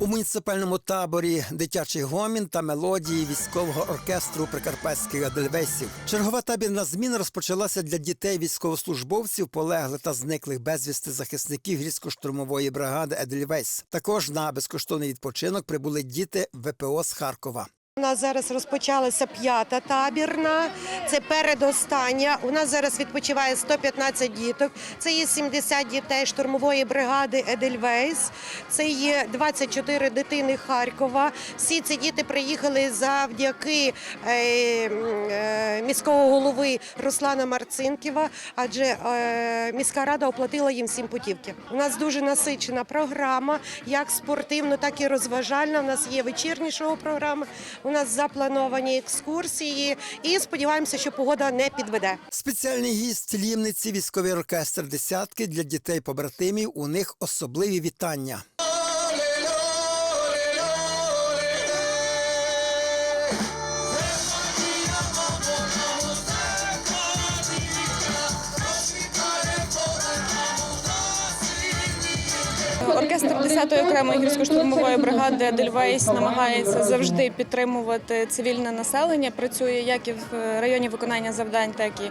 У муніципальному таборі дитячий гомін та мелодії військового оркестру прикарпатських адельвесів. Чергова табірна зміна розпочалася для дітей військовослужбовців, полеглих та зниклих безвісти захисників гірсько-штурмової бригади Едельвейс. Також на безкоштовний відпочинок прибули діти ВПО з Харкова. У нас зараз розпочалася п'ята табірна, це передостання. У нас зараз відпочиває 115 діток. Це є 70 дітей штурмової бригади Едельвейс. Це є 24 дитини Харкова. Всі ці діти приїхали завдяки е, е, міського голови Руслана Марцинківа, адже е, міська рада оплатила їм всім путівки. У нас дуже насичена програма, як спортивна, так і розважальна. У нас є вечірні шоу-програми. У нас заплановані екскурсії, і сподіваємося, що погода не підведе. Спеціальний гість Лімниці, військовий оркестр десятки для дітей побратимів. У них особливі вітання. Оркестр 10-ї окремої гірсько-штурмової бригади Дельвейс намагається завжди підтримувати цивільне населення. Працює як і в районі виконання завдань, так і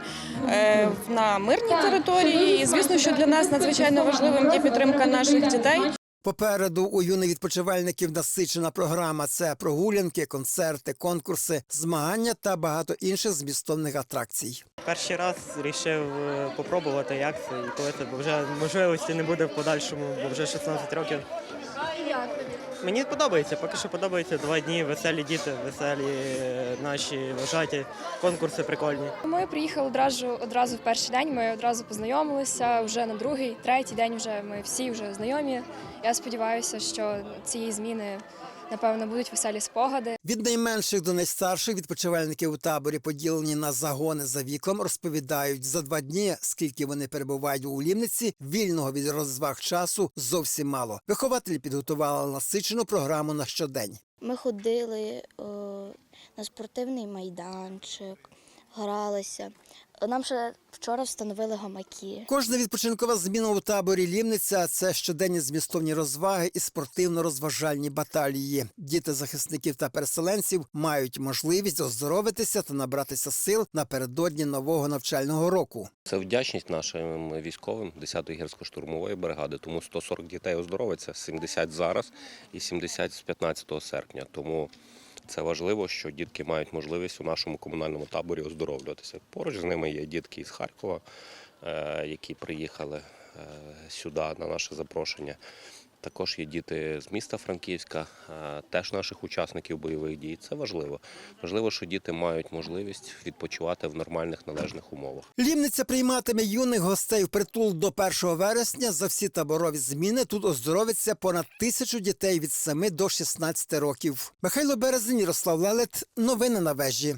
е, на мирній території. І звісно, що для нас надзвичайно важливим є підтримка наших дітей. Попереду у юних відпочивальників насичена програма. Це прогулянки, концерти, конкурси, змагання та багато інших змістовних атракцій. Перший раз вирішив спробувати, як це і коли це, бо вже можливості не буде в подальшому, бо вже 16 років. Мені подобається, поки що подобається два дні, веселі діти, веселі е, наші вожаті, конкурси прикольні. Ми приїхали одразу одразу в перший день. Ми одразу познайомилися. Вже на другий, третій день вже ми всі вже знайомі. Я сподіваюся, що цієї зміни напевно будуть веселі спогади. Від найменших до найстарших відпочивальників у таборі, поділені на загони за віком, розповідають за два дні, скільки вони перебувають у Лімниці, вільного від розваг часу зовсім мало. Вихователі підготували насичену програму на щодень. Ми ходили о, на спортивний майданчик, гралися. Нам ще вчора встановили гамаки. Кожна відпочинкова зміна у таборі Лімниця це щоденні змістовні розваги і спортивно-розважальні баталії. Діти захисників та переселенців мають можливість оздоровитися та набратися сил напередодні нового навчального року. Це вдячність нашим військовим 10-ї гірсько-штурмової бригади. Тому 140 дітей оздоровиться, 70 зараз і 70 з 15 серпня. Тому це важливо, що дітки мають можливість у нашому комунальному таборі оздоровлюватися. Поруч з ними є дітки із Харкова, е, які приїхали е, сюди на наше запрошення. Також є діти з міста Франківська, теж наших учасників бойових дій. Це важливо. Важливо, що діти мають можливість відпочивати в нормальних належних умовах. Лімниця прийматиме юних гостей в притул до 1 вересня. За всі таборові зміни тут оздоровиться понад тисячу дітей від 7 до 16 років. Михайло Березень, Ярослав Лелет. Новини на вежі.